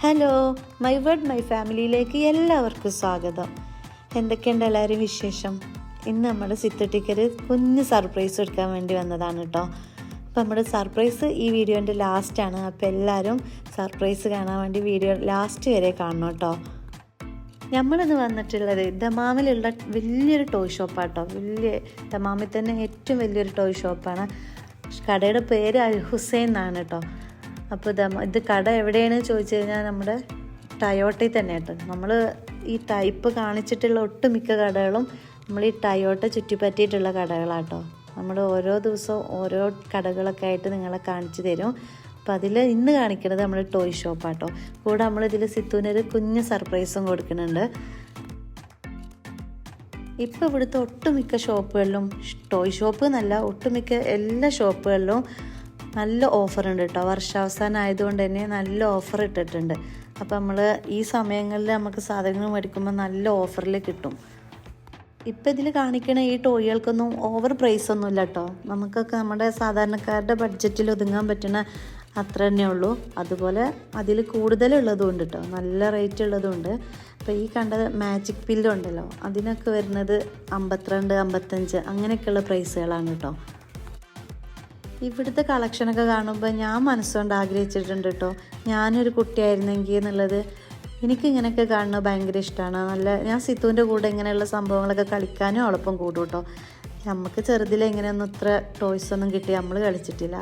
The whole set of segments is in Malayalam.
ഹലോ മൈ വേർഡ് മൈ ഫാമിലിയിലേക്ക് എല്ലാവർക്കും സ്വാഗതം. എന്തൊക്കെയുണ്ട് എല്ലാവരും വിശേഷം? ഇന്ന് നമ്മൾ സിത്തട്ടിക്കൊരു കുഞ്ഞ് സർപ്രൈസ് എടുക്കാൻ വേണ്ടി വന്നതാണ് കേട്ടോ. അപ്പോൾ നമ്മുടെ സർപ്രൈസ് ഈ വീഡിയോന്റെ ലാസ്റ്റാണ് അപ്പോൾ എല്ലാവരും സർപ്രൈസ് കാണാൻ വേണ്ടി വീഡിയോ ലാസ്റ്റ് വരെ കാണണം കേട്ടോ. നമ്മളിന്ന് വന്നിട്ടുള്ളത് ദമാമിലുള്ള വലിയൊരു ടോയ് ഷോപ്പാണ് കേട്ടോ. വലിയ ദമാമിൽ തന്നെ ഏറ്റവും വലിയൊരു ടോയ് ഷോപ്പാണ് കടയുടെ പേര് അൽ ഹുസൈൻ എന്നാണ് കേട്ടോ. അപ്പോൾ ഇത് ഇത് കട എവിടെയാണ് ചോദിച്ചു കഴിഞ്ഞാൽ നമ്മുടെ ടയോട്ടയിൽ തന്നെ കേട്ടോ. നമ്മൾ ഈ ടൈപ്പ് കാണിച്ചിട്ടുള്ള ഒട്ടുമിക്ക കടകളും നമ്മൾ ഈ ടയോട്ട ചുറ്റിപ്പറ്റിയിട്ടുള്ള കടകളാട്ടോ നമ്മൾ ഓരോ ദിവസവും ഓരോ കടകളൊക്കെ ആയിട്ട് നിങ്ങളെ കാണിച്ചു തരും. അപ്പം അതിൽ ഇന്ന് കാണിക്കുന്നത് നമ്മൾ ടോയ് ഷോപ്പാട്ടോ കൂടെ നമ്മളിതിൽ സിത്തുവിനൊരു കുഞ്ഞ് സർപ്രൈസും കൊടുക്കുന്നുണ്ട്. ഇപ്പോൾ ഇവിടുത്തെ ഒട്ടുമിക്ക ഷോപ്പുകളിലും ടോയ് ഷോപ്പ് എന്നല്ല ഒട്ടുമിക്ക എല്ലാ ഷോപ്പുകളിലും നല്ല ഓഫർ ഉണ്ട് കേട്ടോ വർഷാവസാനം ആയതുകൊണ്ട് തന്നെ നല്ല ഓഫർ ഇട്ടിട്ടുണ്ട്. അപ്പോൾ നമ്മൾ ഈ സമയങ്ങളിൽ നമുക്ക് സാധനങ്ങൾ മേടിക്കുമ്പോൾ നല്ല ഓഫറിൽ കിട്ടും. ഇപ്പം ഇതിൽ കാണിക്കുന്ന ഈ ടോയ്കൾക്കൊന്നും ഓവർ പ്രൈസ് ഒന്നും ഇല്ല കേട്ടോ നമുക്കൊക്കെ നമ്മുടെ സാധാരണക്കാരുടെ ബഡ്ജറ്റിൽ ഒതുങ്ങാൻ പറ്റുന്ന അത്ര തന്നെ ഉള്ളൂ. അതുപോലെ അതിൽ കൂടുതലുള്ളതും ഉണ്ട് കേട്ടോ നല്ല റേറ്റ് ഉള്ളതുണ്ട്. അപ്പോൾ ഈ കണ്ട മാജിക് പില്ലുണ്ടല്ലോ അതിനൊക്കെ വരുന്നത് അമ്പത്തിരണ്ട് അമ്പത്തഞ്ച് അങ്ങനെയൊക്കെയുള്ള പ്രൈസുകളാണ് കേട്ടോ ഇവിടുത്തെ കളക്ഷനൊക്കെ കാണുമ്പോൾ ഞാൻ മനസ്സുകൊണ്ട് ആഗ്രഹിച്ചിട്ടുണ്ട് കേട്ടോ ഞാനൊരു കുട്ടിയായിരുന്നെങ്കിൽ എന്നുള്ളത് എനിക്കിങ്ങനെയൊക്കെ കാണുന്നത് ഭയങ്കര ഇഷ്ടമാണ് നല്ല ഞാൻ സിത്തുവിന്റെ കൂടെ ഇങ്ങനെയുള്ള സംഭവങ്ങളൊക്കെ കളിക്കാനും അവളൊപ്പം കൂടും കേട്ടോ നമുക്ക് ചെറുതിൽ ഇങ്ങനെയൊന്നും ഇത്ര ടോയ്സ് ഒന്നും കിട്ടി നമ്മൾ കളിച്ചിട്ടില്ല.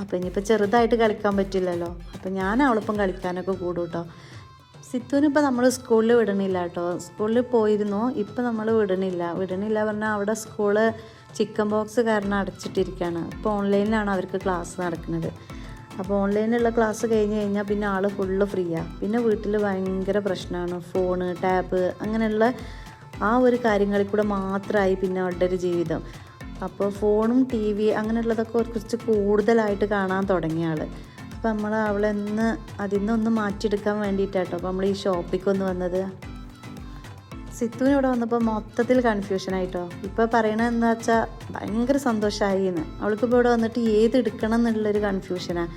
അപ്പോൾ ഇനിയിപ്പോൾ ചെറുതായിട്ട് കളിക്കാൻ പറ്റില്ലല്ലോ. അപ്പോൾ ഞാൻ അവളൊപ്പം കളിക്കാനൊക്കെ കൂടും കേട്ടോ സിത്തുവിനിപ്പോൾ നമ്മൾ സ്കൂളിൽ വിടണില്ല കേട്ടോ. സ്കൂളിൽ പോയിരുന്നു ഇപ്പം നമ്മൾ വിടണില്ല. വിടണില്ല പറഞ്ഞാൽ അവിടെ സ്കൂൾ ചിക്കൻ ബോക്സ് കാരണം അടച്ചിട്ടിരിക്കുകയാണ്. ഇപ്പോൾ ഓൺലൈനിലാണ് അവർക്ക് ക്ലാസ് നടക്കുന്നത്. അപ്പോൾ ഓൺലൈനിലുള്ള ക്ലാസ് കഴിഞ്ഞ് കഴിഞ്ഞാൽ പിന്നെ ആൾ ഫുള്ള് ഫ്രീയാണ് പിന്നെ വീട്ടിൽ ഭയങ്കര പ്രശ്നമാണ്. ഫോണ് ടാബ് അങ്ങനെയുള്ള ആ ഒരു കാര്യങ്ങളിൽ കൂടെ മാത്രമായി പിന്നെ അവരുടെ ഒരു ജീവിതം. അപ്പോൾ ഫോണും ടി വി അങ്ങനെയുള്ളതൊക്കെ കുറച്ച് കൂടുതലായിട്ട് കാണാൻ തുടങ്ങിയ ആൾ. അപ്പോൾ നമ്മൾ അവളെന്ന് അതിൽ നിന്നൊന്ന് മാറ്റിയെടുക്കാൻ വേണ്ടിയിട്ടാട്ടോ. അപ്പോൾ നമ്മൾ ഈ ഷോപ്പിലേക്ക് ഒന്ന് വന്നത്. സിത്തുവിന് ഇവിടെ വന്നപ്പോൾ മൊത്തത്തിൽ കൺഫ്യൂഷൻ ആയിട്ടോ. ഇപ്പോൾ പറയണത് എന്താ വെച്ചാൽ ഭയങ്കര സന്തോഷമായി എന്ന് അവൾക്ക് ഇപ്പോൾ ഇവിടെ വന്നിട്ട് ഏത് എടുക്കണം എന്നുള്ളൊരു കൺഫ്യൂഷനാണ്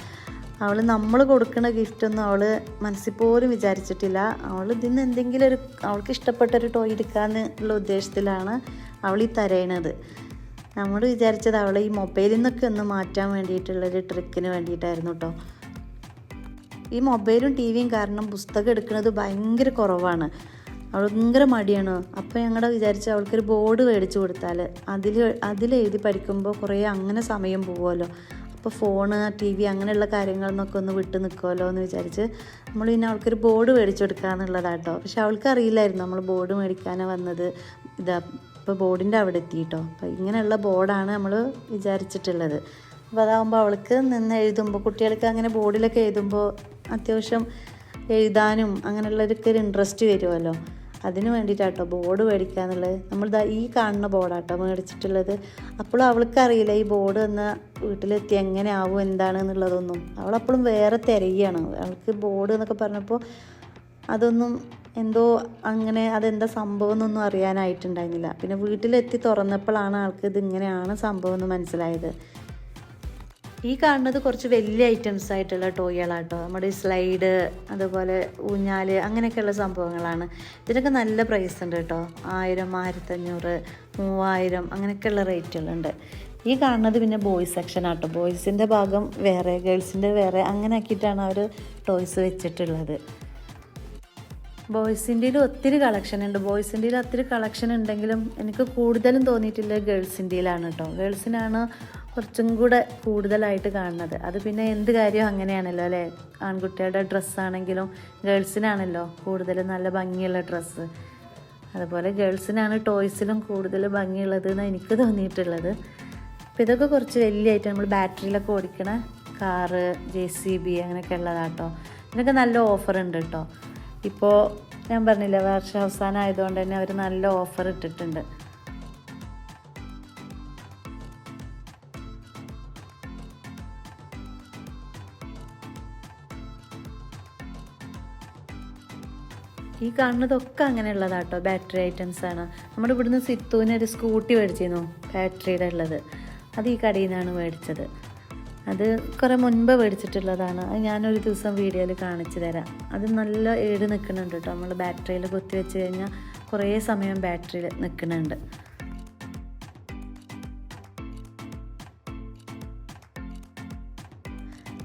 അവൾ നമ്മൾ കൊടുക്കുന്ന ഗിഫ്റ്റൊന്നും അവൾ മനസ്സിൽ പോലും വിചാരിച്ചിട്ടില്ല. അവൾ ഇതിന് എന്തെങ്കിലും ഒരു അവൾക്ക് ഇഷ്ടപ്പെട്ട ഒരു ടോയ് എടുക്കാന്നുള്ള ഉദ്ദേശത്തിലാണ് അവൾ ഈ തരയണത്. നമ്മൾ വിചാരിച്ചത് അവൾ ഈ മൊബൈലിൽ നിന്നൊക്കെ ഒന്ന് മാറ്റാൻ വേണ്ടിയിട്ടുള്ളൊരു ട്രിക്കിന് വേണ്ടിയിട്ടായിരുന്നു കേട്ടോ ഈ മൊബൈലും ടി വിയും കാരണം പുസ്തകം എടുക്കുന്നത് ഭയങ്കര കുറവാണ്. അവൾ ഭയങ്കര മടിയാണ്. അപ്പോൾ ഞങ്ങളുടെ വിചാരിച്ച് അവൾക്കൊരു ബോർഡ് മേടിച്ചു കൊടുത്താൽ അതിൽ എഴുതി പഠിക്കുമ്പോൾ കുറേ അങ്ങനെ സമയം പോകുമല്ലോ അപ്പോൾ ഫോണ് ടി വി അങ്ങനെയുള്ള കാര്യങ്ങളിൽ നിന്നൊക്കെ ഒന്ന് വിട്ട് നിൽക്കുമല്ലോ എന്ന് വിചാരിച്ച് നമ്മൾ പിന്നെ അവൾക്കൊരു ബോർഡ് മേടിച്ചു കൊടുക്കുക എന്നുള്ളതാട്ടോ പക്ഷെ അവൾക്ക് അറിയില്ലായിരുന്നു നമ്മൾ ബോർഡ് മേടിക്കാനാണ് വന്നത്. ഇതാ ഇപ്പോൾ ബോർഡിന്റെ അവിടെ എത്തിയിട്ടോ. അപ്പോൾ ഇങ്ങനെയുള്ള ബോർഡാണ് നമ്മൾ വിചാരിച്ചിട്ടുള്ളത്. അപ്പോൾ അതാകുമ്പോൾ അവൾക്ക് നിന്ന് എഴുതുമ്പോൾ കുട്ടികൾക്ക് അങ്ങനെ ബോർഡിലൊക്കെ എഴുതുമ്പോൾ അത്യാവശ്യം എഴുതാനും അങ്ങനെയുള്ളവർക്ക് ഒരു ഇൻട്രസ്റ്റ് വരുമല്ലോ അതിന് വേണ്ടിയിട്ടാട്ടോ ബോർഡ് മേടിക്കുക എന്നുള്ളത് നമ്മൾ ദാ ഈ കാണുന്ന ബോർഡാട്ടോ മേടിച്ചിട്ടുള്ളത്. അപ്പോഴും അവൾക്ക് അറിയില്ല ഈ ബോർഡ് എന്ന വീട്ടിലെത്തി എങ്ങനെ ആവും എന്താണ് എന്നുള്ളതൊന്നും അവളപ്പോഴും വേറെ തിരയാണ്. അവൾക്ക് ബോർഡ് എന്നൊക്കെ പറഞ്ഞപ്പോൾ അതൊന്നും എന്തോ അങ്ങനെ അതെന്താ സംഭവം എന്നൊന്നും അറിയാനായിട്ടുണ്ടായിരുന്നില്ല. പിന്നെ വീട്ടിലെത്തി തുറന്നപ്പോഴാണ് ആൾക്ക് ഇതിങ്ങനെയാണ് സംഭവം എന്ന് മനസ്സിലായത്. ഈ കാണുന്നത് കുറച്ച് വലിയ ഐറ്റംസ് ആയിട്ടുള്ള ടോയ്കളാട്ടോ നമ്മുടെ ഈ സ്ലൈഡ് അതുപോലെ ഊഞ്ഞാൽ അങ്ങനെയൊക്കെയുള്ള സംഭവങ്ങളാണ്. ഇതിനൊക്കെ നല്ല പ്രൈസ് ഉണ്ട് കേട്ടോ. ആയിരം ആയിരത്തഞ്ഞൂറ് മൂവായിരം അങ്ങനെയൊക്കെയുള്ള റേറ്റുകളുണ്ട് ഈ കാണുന്നത് പിന്നെ ബോയ്സ് സെക്ഷൻ ആട്ടോ. ബോയ്സിന്റെ ഭാഗം വേറെ ഗേൾസിന്റെ വേറെ അങ്ങനെ ആക്കിയിട്ടാണ് അവർ ടോയ്സ് വെച്ചിട്ടുള്ളത്. ബോയ്സിന്റെയിൽ ഒത്തിരി കളക്ഷൻ ഉണ്ട് ബോയ്സിന്റെയിൽ ഒത്തിരി കളക്ഷൻ ഉണ്ടെങ്കിലും എനിക്ക് കൂടുതലും തോന്നിയിട്ടുള്ളത് ഗേൾസിന്റെയിലാണ് കേട്ടോ. ഗേൾസിനാണ് കുറച്ചും കൂടെ കൂടുതലായിട്ട് കാണുന്നത്. അത് പിന്നെ എന്ത് കാര്യവും അങ്ങനെയാണല്ലോ അല്ലേ? ആൺകുട്ടികളുടെ ഡ്രസ്സാണെങ്കിലും ഗേൾസിനാണല്ലോ കൂടുതൽ നല്ല ഭംഗിയുള്ള ഡ്രസ്സ്. അതുപോലെ ഗേൾസിനാണ് ടോയ്സിലും കൂടുതൽ ഭംഗിയുള്ളത് എന്ന് എനിക്ക് തോന്നിയിട്ടുള്ളത്. അപ്പോൾ ഇതൊക്കെ കുറച്ച് വലിയ ആയിട്ട് നമ്മൾ ബാറ്ററിയിലൊക്കെ ഓടിക്കണ കാറ് ജെ സി ബി അങ്ങനെയൊക്കെ ഉള്ളതാട്ടോ. ഇതിനൊക്കെ നല്ല ഓഫർ ഉണ്ട് കേട്ടോ. ഇപ്പോൾ ഞാൻ പറഞ്ഞില്ല വർഷാവസാനം ആയതുകൊണ്ട് തന്നെ അവർ നല്ല ഓഫർ ഇട്ടിട്ടുണ്ട്. ഈ കാണുന്നതൊക്കെ അങ്ങനെയുള്ളതാ കേട്ടോ ബാറ്ററി ഐറ്റംസ് ആണ്. നമ്മുടെ ഇവിടുന്ന് സിത്തുവിന് ഒരു സ്കൂട്ടി മേടിച്ചിരുന്നു ബാറ്ററിയുടെ ഉള്ളത്. അത് ഈ കടയിൽ നിന്നാണ് മേടിച്ചത്. അത് കുറേ മുൻപ് മേടിച്ചിട്ടുള്ളതാണ്. അത് ഞാനൊരു ദിവസം വീഡിയോയിൽ കാണിച്ചു തരാം. അത് നല്ല ഏട് നിൽക്കുന്നുണ്ട് കേട്ടോ നമ്മൾ ബാറ്ററിയിൽ കുത്തി വെച്ച് കഴിഞ്ഞാൽ കുറേ സമയം ബാറ്ററിയിൽ നിൽക്കുന്നുണ്ട്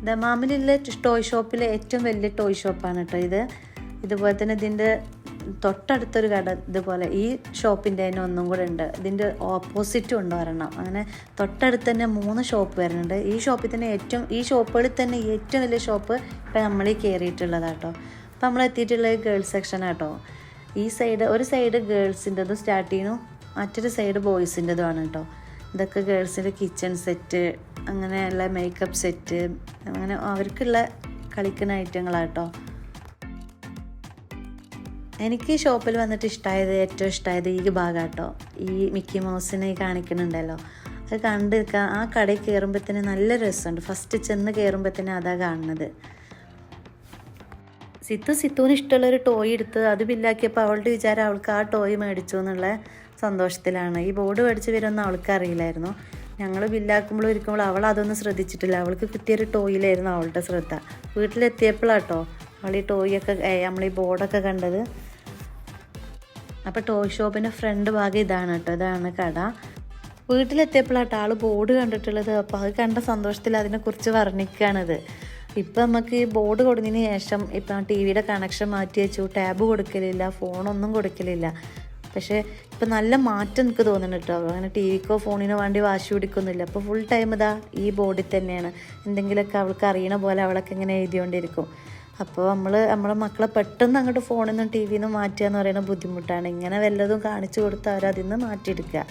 ദമാമിലുള്ള ടോയ് ഷോപ്പിലെ ഏറ്റവും വലിയ ടോയ് ഷോപ്പാണ് കേട്ടോ ഇത്. ഇതുപോലെ തന്നെ ഇതിന്റെ തൊട്ടടുത്തൊരു കട ഇതുപോലെ ഈ ഷോപ്പിന്റെ തന്നെ ഒന്നും കൂടെ ഉണ്ട്. ഇതിന്റെ ഓപ്പോസിറ്റും ഉണ്ട് ഒരെണ്ണം. അങ്ങനെ തൊട്ടടുത്ത് തന്നെ മൂന്ന് ഷോപ്പ് വരുന്നുണ്ട്. ഈ ഷോപ്പിൽ തന്നെ ഏറ്റവും ഈ ഷോപ്പുകളിൽ തന്നെ ഏറ്റവും വലിയ ഷോപ്പ് ഇപ്പം നമ്മൾ കയറിയിട്ടുള്ളതാട്ടോ അപ്പം നമ്മൾ എത്തിയിട്ടുള്ളത് ഗേൾസ് സെക്ഷൻ ആട്ടോ ഈ സൈഡ് ഒരു സൈഡ് ഗേൾസിന്റെതും സ്റ്റാർട്ട് ചെയ്യുന്നു. മറ്റൊരു സൈഡ് ബോയ്സിന്റെതുമാണ് കേട്ടോ ഇതൊക്കെ ഗേൾസിന്റെ കിച്ചൺ സെറ്റ് അങ്ങനെയുള്ള മേക്കപ്പ് സെറ്റ് അങ്ങനെ അവർക്കുള്ള കളിക്കുന്ന ഐറ്റങ്ങളാട്ടോ എനിക്ക് ഈ ഷോപ്പിൽ വന്നിട്ട് ഇഷ്ടമായത് ഏറ്റവും ഇഷ്ടമായത് ഈ ഭാഗാട്ടോ. ഈ മിക്കി മൗസിനെ കാണിക്കുന്നുണ്ടല്ലോ. അത് കണ്ട് നിൽക്കാൻ ആ കടയിൽ കയറുമ്പോഴത്തേന് നല്ല രസമുണ്ട്. ഫസ്റ്റ് ചെന്ന് കയറുമ്പോഴത്തേന് അതാ കാണുന്നത്. സിത്തു സിത്തുവിന് ഇഷ്ടമുള്ളൊരു ടോയ് എടുത്ത് അത് ബില്ലാക്കിയപ്പോൾ അവളുടെ വിചാരം അവൾക്ക് ആ ടോയ് മേടിച്ചു എന്നുള്ള സന്തോഷത്തിലാണ്. ഈ ബോർഡ് മേടിച്ച് വരുമെന്ന് അവൾക്ക് അറിയില്ലായിരുന്നു. ഞങ്ങൾ ബില്ലാക്കുമ്പോഴും ഇരിക്കുമ്പോൾ അവൾ അതൊന്നും ശ്രദ്ധിച്ചിട്ടില്ല. അവൾക്ക് കിട്ടിയൊരു ടോയിലായിരുന്നു അവളുടെ ശ്രദ്ധ. വീട്ടിലെത്തിയപ്പോഴാട്ടോ അവൾ ഈ ടോയൊക്കെ നമ്മൾ ഈ ബോർഡൊക്കെ കണ്ടത്. അപ്പോൾ ടോയ് ഷോപ്പിന്റെ ഫ്രണ്ട് ഭാഗം ഇതാണ് കേട്ടോ ഇതാണ് കട. വീട്ടിലെത്തിയപ്പോഴാട്ടോ ആൾ ബോർഡ് കണ്ടിട്ടുള്ളത്. അപ്പോൾ അത് കണ്ട സന്തോഷത്തിൽ അതിനെക്കുറിച്ച് വർണിക്കുകയാണിത്. ഇപ്പം നമുക്ക് ഈ ബോർഡ് കൊടുത്തതിന് ശേഷം ഇപ്പം ടി വിയുടെ കണക്ഷൻ മാറ്റി വെച്ചു. ടാബ് കൊടുക്കലില്ല ഫോണൊന്നും കൊടുക്കലില്ല. പക്ഷേ ഇപ്പം നല്ല മാറ്റം എനിക്ക് തോന്നുന്നുണ്ട് കേട്ടോ. അങ്ങനെ ടി വിക്കോ ഫോണിനോ വേണ്ടി വാശി പിടിക്കൊന്നുമില്ല അപ്പോൾ ഫുൾ ടൈം ഇതാ ഈ ബോർഡിൽ തന്നെയാണ്. എന്തെങ്കിലുമൊക്കെ അവൾക്ക് അറിയണ പോലെ അവളൊക്കെ ഇങ്ങനെ എഴുതിക്കൊണ്ടിരിക്കും. അപ്പോൾ നമ്മൾ നമ്മളെ മക്കളെ പെട്ടെന്ന് അങ്ങോട്ട് ഫോണിൽ നിന്നും ടി വിയിൽ നിന്ന് മാറ്റുക എന്ന് പറയുന്നത് ബുദ്ധിമുട്ടാണ്. ഇങ്ങനെ വല്ലതും കാണിച്ചു കൊടുത്ത് അവരതിൽ നിന്ന് മാറ്റിയെടുക്കുക.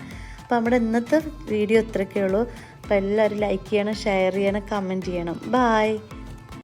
അപ്പോൾ നമ്മുടെ ഇന്നത്തെ വീഡിയോ ഇത്രയൊക്കെ ഉള്ളൂ അപ്പോൾ എല്ലാവരും ലൈക്ക് ചെയ്യണം ഷെയർ ചെയ്യണം കമന്റ് ചെയ്യണം. ബായ്